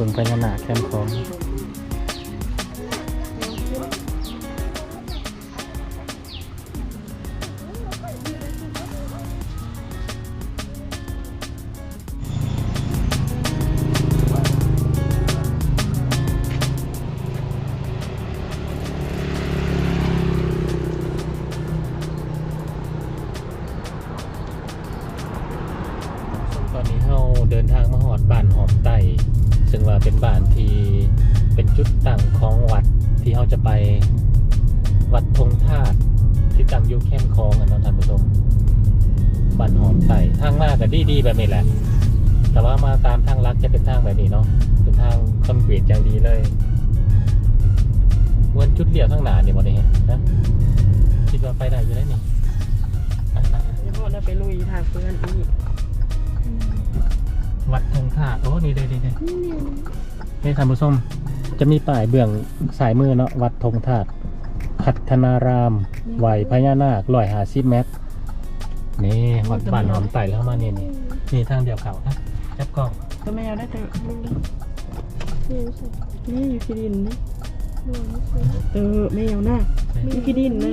บึงพญานาคแคมป์ของ ไปวัดธงธาตุที่ตั้งอยู่แคมป์คลองอะเนาะท่านผู้ชมบ้านหอมไต่ทางมาก็ดีๆแบบนี้แหละ แต่ว่ามาตามทางลักจะเป็นทางแบบนี้เนาะเป็นทางคอนกรีตอย่างดีเลยวนจุดเดียวข้างหน้านี่บ่ได้เห็นนะคิดว่าไปได้อยู่ได้นี่อะเดี๋ยวพ่อเราไปลุยทางเพื่อนอีกๆวัดธงธาตุโอ้นี่เลยนี่เลยนี่ท่านผู้ชม จะมีป้ายเบื้องสายมือเนาะวัดธงธาตุพัฒนารามไหวพญานาคลอยหาสิบเมตรนี่วัดบ้านหอมไต่แล้วมานี่นี่นี่ทางเดียวเขานะจับกล้องก็ไม่เอาได้แต่นี่อยู่ที่ดินนะเออไม่เอาหน้าอยู่ที่ดินนะ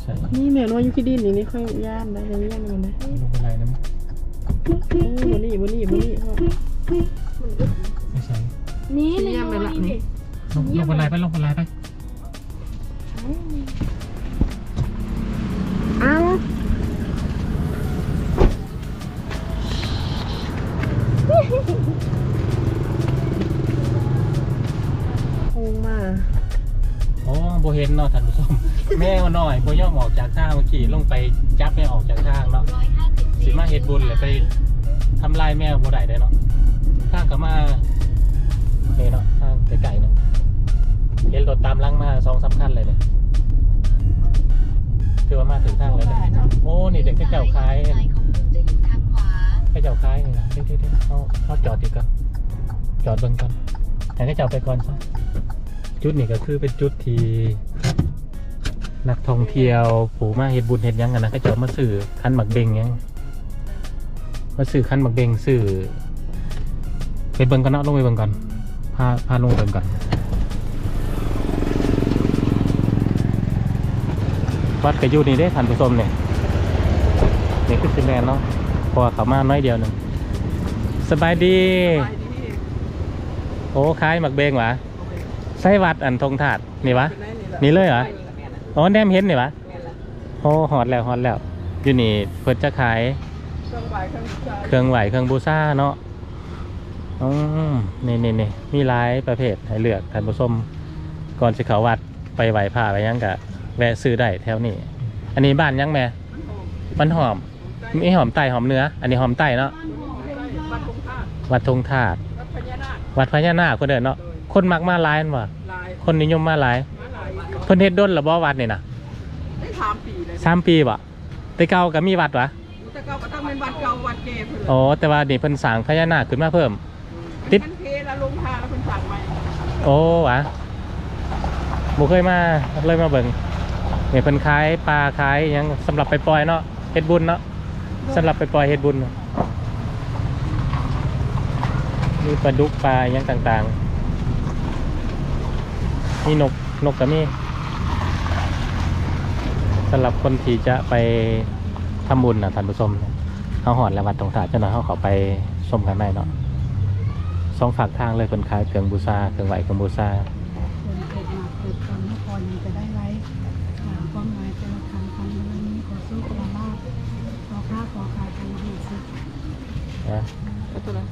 ใช่นี่แมวน้อยอยู่ที่ดินนี่นี่ค่อยย่านได้เลยย่านมันนะไม่รู้เป็นไรนะโอ้บนนี่บนนี่บนนี่พ่อไม่ใช่ นี่เสีในยไปน้อละยนี่นี่ ลงลงบันไดไปลงบันไดไปเอ้าโค้งมาอ๋อโบเห็นเนาะท่านผู้ชมแม่มาหน่อยโบย่อมออกจากทางเมื่อกี้ลงไปจับแม่ออกจากทางเนาะสิมาเฮ็ดบุญเลยไปทำลายแม่โบได้ได้เนาะทางก็มาเนี่เนาะทางไกลๆเนาะเห็นรถตามหลังมาสองสามคันเลยเนี่ยถือว่ามาถึงทางแล้วเนี่ยโอ้นี่เด็กก็เจ้าคล้ายก็เจ้าคล้ายนี่นะเดี๋ยวเดี๋ยวๆๆเขาเขาจอดดีก่อนจอดเบิ่งก่อนให้เขาเจ้าไปก่อนซะจุดนี้ก็คือเป็นจุดที่นักท่องเที่ยวผูมาเฮ็ดบุญเฮ็ดหยังกันนะก็จะมาสื่อคันหมักเบงหยังมาสื่อคันหมักเบงสื่อไปเบิ่งกันเนาะลงไปเบิ่งก่อน พาพาลงไปเบิ่งก่อนวัดกระยูนี่ได้ท่านผู้ชมเนี่ยนี่คือสิแมนเนาะเพอเขามาน้อยเดียวหนึ่งสบายดี โอ้คล้ายหมักเบงหวะใช่วัดอันธงถาดนี่วะนี่เลยเหรออ๋อแนมเห็นนี่วะโอ้หอดแล้วหอดแล้วอยู่นี่เพิ่นจะขาย เครื่องไหวเครื่องชาเครื่องไหวเครื่องบูซ่าเนาะ อืมนี่นี่นี่มีหลายประเภทให้เลือกท่านผู้ชมก่อนสิเขาวัดไปไหวผ้าไปหยังกะแวะซื้อได้แถวนี้ อันนี้บ้านยังแม่มันหอมมีหอมไต่หอมเนื้อ อันนี้หอมไต่เนาะวัดคงคาวัดธงถาดวัดพญานาควัดพญานาคเพิ่นเด้อเนาะคนมักมาหลายนั่นว่ะลายคนนิยมมาหลายมาลายเพิ่นเฮ็ดด้นหรือบ่วัดนี่นะได้ถามปีเลยสามปีบ่แต่เก่าก็มีวัดวะแต่เก่าก็ต้องเป็นวัดเก่าวัดเก่เพิ่นเลยอ๋อแต่ว่านี่เพิ่นสร้างพญานาคขึ้นมาเพิ่มติติดดเพ แล้วลงทาแล้วเพิ่นสั่งใหมโอ้วะบ่เคยมาเลยมาเบิ่งนี่เพิ่นขายปลาขายหยังสำหรับไปปล่อยเนาะเฮ็ดบุญเนาะสำหรับไปปล่อยเฮ็ดบุญมีปลาดุกปลาหยังต่างๆมีนกนกก็มีสำหรับคนที่จะไปทำบุญนะท่านผู้ชมเขาหอดและวัดตรงถาเจ้าหน่อยเขาขาไปชมกันได้เนาะ สองฝากทางเลยคนขายเครื่องบูชาเครื่องไหวเครื่องบูชาคนเกิดมาเกิดตอนนครยังจะได้ไว้ถามความหมายเป็นคำคำวันนี้ขอสู้ขอลาบขอค้าขอขายกันดีสินะก็ตัวละ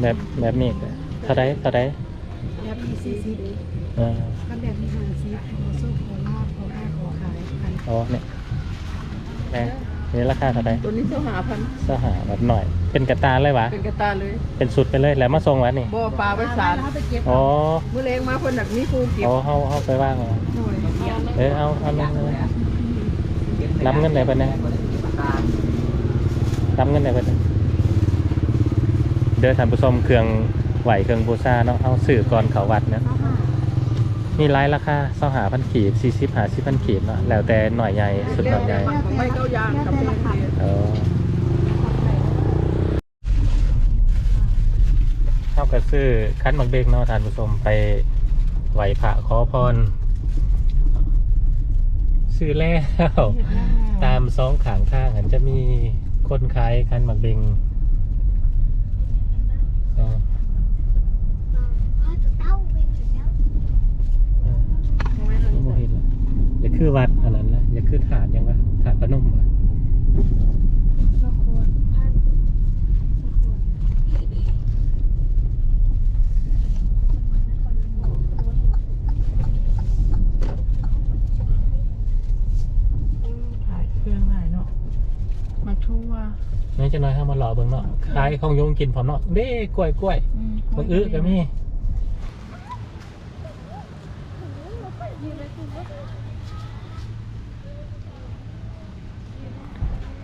แบบแบบนี้ก็เท่าไรเท่าไรแบบมีซีซีเออก็แบบมีหางซีขอสู้ขอลาบขอค้าขอขายกันอ๋อเนี่ยแม่ นี่ราคาเท่าไรตัวนี้เจ้าหาพันสหาแบบหน่อย เป็นกระตาเลยวะเป็นกระตาเลยเป็นสุดไปเลยแล้วมาส่งวะนี่บ่อปลาไว้สารไปเก็บอ๋อมื้อเล้งมาเพิ่นแบบนี้ครูเก็บอ๋อเขาเขาไปว่างเหรอหน่อยเออเอาเอาเอาเอานับเงินไหนไปเนี่ยนับเงินไหนไปเนี่ยเดินทานผู้ชมเครื่องไหวเครื่องบูชาเนาะเอาสื่อก่อนเขาวัดเนาะ มีไลายราคาเสาหาพันขีดสี่สิบหาสิบพันขีดเนาะแล้วแต่หน่อยใหญ่สุดหน่อยใหญ่ไม่เก้ายางกับเป็นเกเออก็ซื้อคันหมักเบกเนาะท่านผู้ชมไปไหวพระขอพร ซื้อแล้ว ตามสองขางทางอันจะมีคนขายคันหมักเบงเออเออบ่เห็นละอย่า คือวัดอันนั้นนะอย่าคือถาดยังวะถาดพนมวะนกควรพันนกควรอืมถ่ายเครื่องถ่ายเนาะมาทั่วนี่จะน้อยห้ามาหล่อเบิ่งเนาะขายของโยงกินพร้อมเนาะเด้กล้วยกล้วยอืม บักอื้อก็มี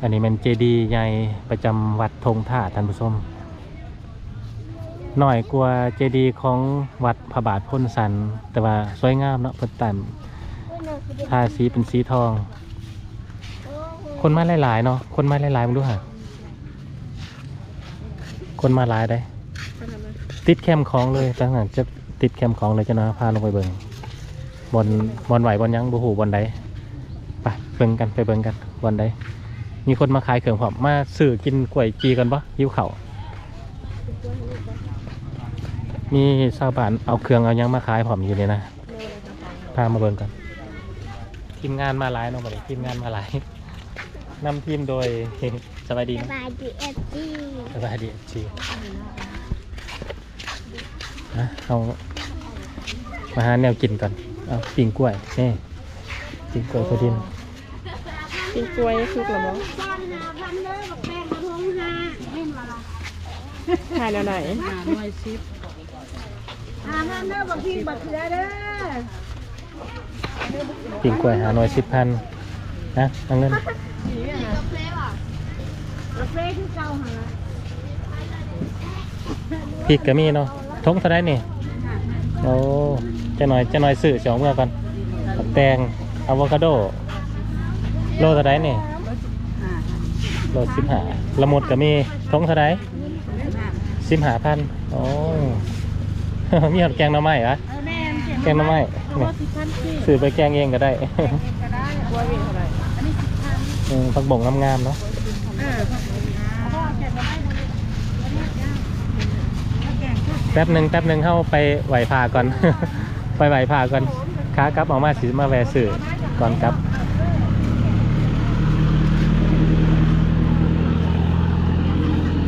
อันนี้เป็นเจดีย์ใหญ่ประจำวัดธงท่าท่านผู้ชมหน่อยกว่าเจดีย์ของวัดพระบาทพ้นสัน แต่ว่าสวยงามเนาะเพิ่นแต่งทาสีเป็นสีทอง คนมาหลายๆเนาะคนมาหลายๆมึงดูฮะคนมาหลายได้ ติดแคมของเลยตั้งแต่จะติดแคมของเลยจะนะพาลงไปเบิงบนบนไหวบนยังบูหูบนใดไปเบิ่งกันไปเบิ่งกันบนใด มีคนมาขายเครื่องพร้อมมาสื่อกินกล้วยจีกันปะยิ้วเขาวมีชาวบ้านเอาเครื่องเอาหยังมาขายพร้อมอยู่เลยนะพามาเบิ่งกันทีมงานมาหลายเนาะบัดนี้ทีมงานมาหลายนำทีมโดย สบายดีสนะบายดีเอฟซีสบายดีจีนะเอามาหาแนวกินก่อนเอาปิ่งกล้วยนี่ปิ่งกล้วยพอดิน กินกล้วยสุกหรือมั้งซ่อนหาพันเด้อบอกแป้งมาทงหาเห็นว่าล่ะถ่ายแนวไหนหาหน่วยซิปหาพันเด้อบอกพี่บักเขือเด้อปิ่งกล้วยหาหน่วยสิบพันนะเอาเงินกาแฟคือเก่าหาพริกก็มีเนาะทงเท่าไรนี่โอ้จะหน่อยจะหน่อยซื้อสองเมื่อก่อนผักแตงอะโวคาโด โลเท่าไรนี่โลสิบหาละมุดก็มีทงเท่าไรสิบหาพันโอ้มีหอดแกงหน่อไม้เหรอแม่นเขียนแกงหน่อไม้นี่สิบพันสี่อไปแกงเองก็ได้นี่พันอืมผักบ่งงามๆเนาะแป๊บหนึ่งแป๊บหนึ่งเข้าไปไหวพาก่อน ไปไหวพาก่อนค้ากลับออกมาสิมาแวะสื่อก่อนกลับ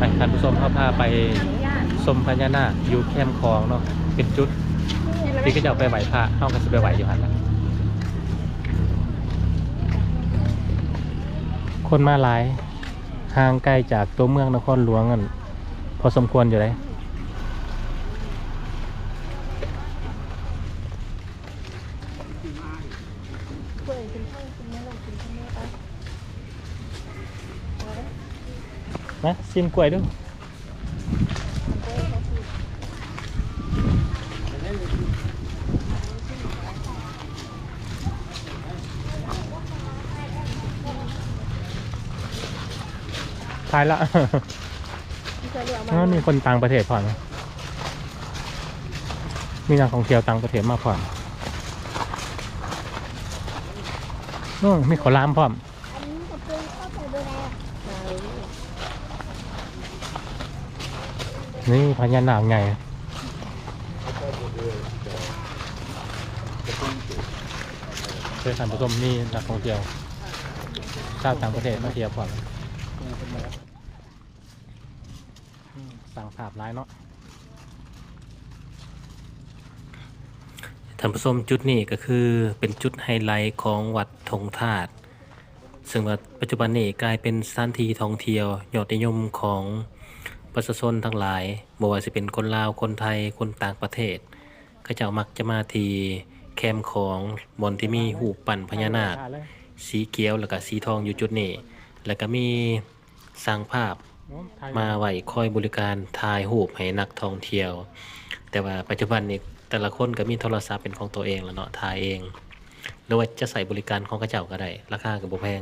ไปท่านผู้ชมเขาพาไปชมพญานาคอยู่แคมคลองเนาะเป็นจุดที่ก็จะเอาไปไหวพระเข้ากันจะไปไหวอยู่หันละคนมาหลายห่างไกลจากตัวเมืองนครหลวงกันพอสมควรอยู่เลย กล้วยกินข้าวกินเนื้อลงกินข้าวเนื้อไป นะซิมกล้วยดูทายละที่จะเลือกอ๋อมามีคนต่างประเทศผ่อนไหมมีนักท่องเที่ยวต่างประเทศมาผ่อนโอ้มีขอลามพร้อม อันนี้ก็เป็นข้าวใส่เบอร์แดง นี่พญานาคไงเพื่อท่านผู้มนี่นักท่องเที่ยวชาวต่างประเทศมาเที่ยวผ่อนสั่งภาพร้ายเนาะท่านผู้ชมจุดนี้ก็คือเป็นจุดไฮไลท์ของวัดธงธาตุซึ่งว่าปัจจุบันนี้กลายเป็นสถานที่ท่องเที่ยวยอดนิยมของ ประชาชนทั้งหลายบ่ว่าจะเป็นคนลาวคนไทยคนต่างประเทศก็จะมักจะมาทีแคมของบอนที่มีหูปปั่นพญานาค สีเขียวแล้วก็สีทองอยู่จุดนี้ แล้วก็มีสร้างภาพมาไว้คอยบริการถ่ายรูปให้นักท่องเที่ยว แต่ว่าปัจจุบันนี้แต่ละคนก็มีโทรศัพท์เป็นของตัวเองแล้วเนาะถ่ายเองหรือว่าจะใส่บริการของกระเจ้าก็ได้ราคาก็บ่แพง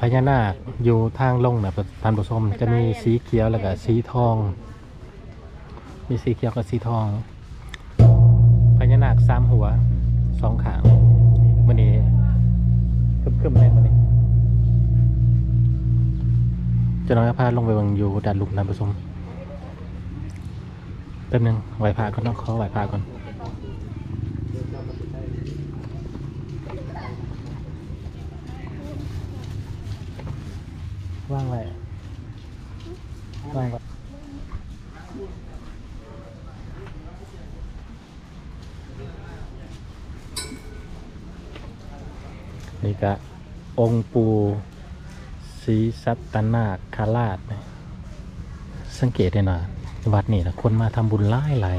พญานาคอยู่ทางลงนะท่านผู้ชมจะมีสีเขียวแล้วก็สีทอง มีสีเขียวกับสีทองพญานาคสามหัวสองขางวันนี้คึมๆเลยวันนี้จะน้อยพาลงไปวังอยู่ดันลุมน้ำผสมแป๊บนึงไหวพาก่อนต้องขอไหวพาก่อน ว่างไว้ว่างไว้นี่ก็องค์ปูศรีสัตตนาคาราชสังเกตได้หน่อยวัดนี่นะคนมาทำบุญหลายหลาย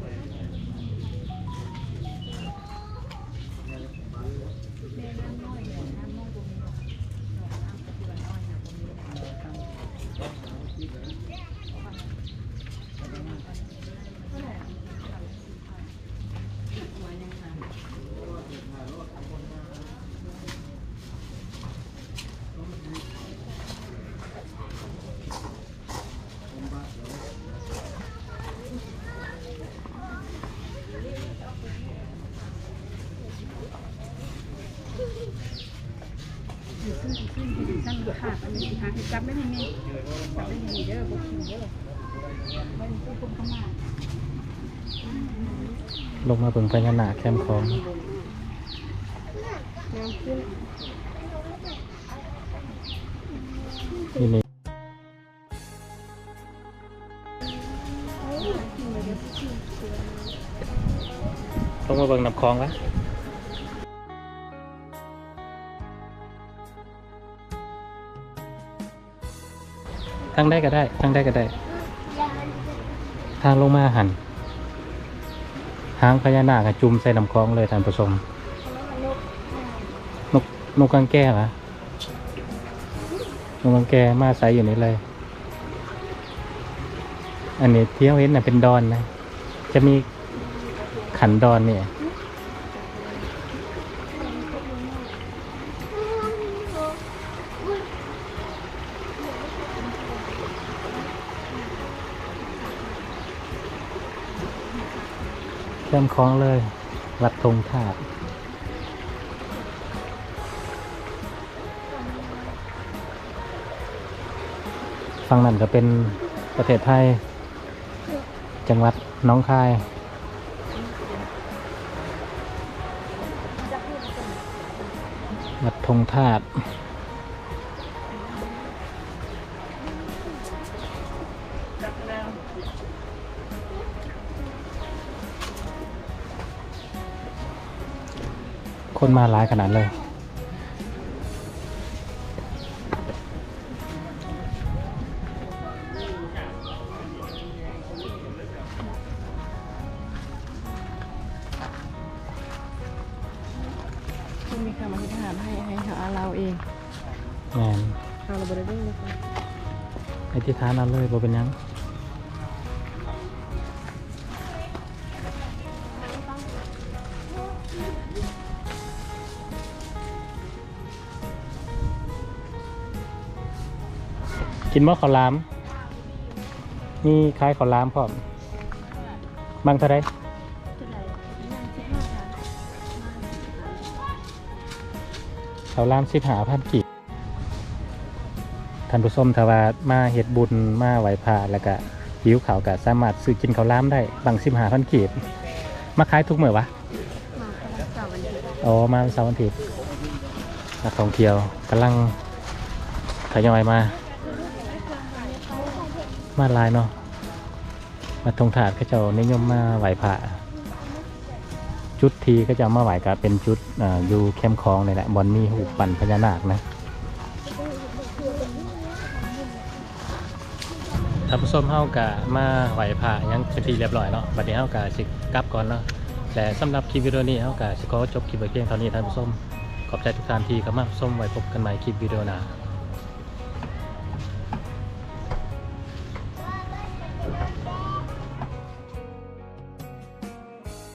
ป็นเล็กอยู่ลงมาเบิ่งพญานาคแคมป์ของนี่นี่ลงมาเบิ่งน้ำคลองวะ ทางได้ก็ได้ทางได้ก็ได้ ทางลงมาหันหางพญานาคจุ่มใส่น้ำคลองเลยท่านผู้ชมนกนกกังแก้เหรอนกกังแก้มาใส่อยู่นี่เลย อันนี้เที่เราเห็นน่ะเป็นดอนนะ จะมีขันดอนเนี่ย เข้มคล้องเลยวัดธงธาตุฝั่งนั้นก็เป็นประเทศไทย จังหวัดน้องคาย วัดธงธาตุ คนมาหลายขนาดเลยคุณมีคำอธิษฐานให้ให้หาเราเองแมนเราเราบริเวณเลยค่ะไอที่ทานเอาเลยบ่เป็นหยัง กินมะขาวหลาม มีขายขาวหลามพร้อมบางเท่าไรขาวหลามสิบหาพันกีบท่านผู้ชมถ้าว่ามาเฮ็ดบุญมาไหวพระแล้วก็หิวเขาวก็สามารถซื้อกินข้าวหลามได้บางสิบหาพันกีบมาขายทุกเมื่อวะมาคณะเสาร์วันนี้อ๋อมาเสาร์วันอาทิตย์นักท่องเที่ยวกำลังทยอยมา มาลายเนาะมาทงถาดก็จะนิยมมาไหวพระจุดทีก็จะมาไหวก็เป็นจุดออยู่เข้มคลองนี่แหละบอนมีหูปั่นพญานาคนะท่านผู้ชมเฮากะมาไหวพระยังเป็นทีเรียบร้อยเนาะบัดนี้เฮากะสิกลับก่อนเนาะและสำหรับคลิปวิดีโอนี้เอากาสขอจบคลิปไว้เพียงเท่านี้ท่านผู้ชมขอบใจทุกท่านที่เข้ามาชมไว้พบกันใหม่คลิปวิดีโอหน้า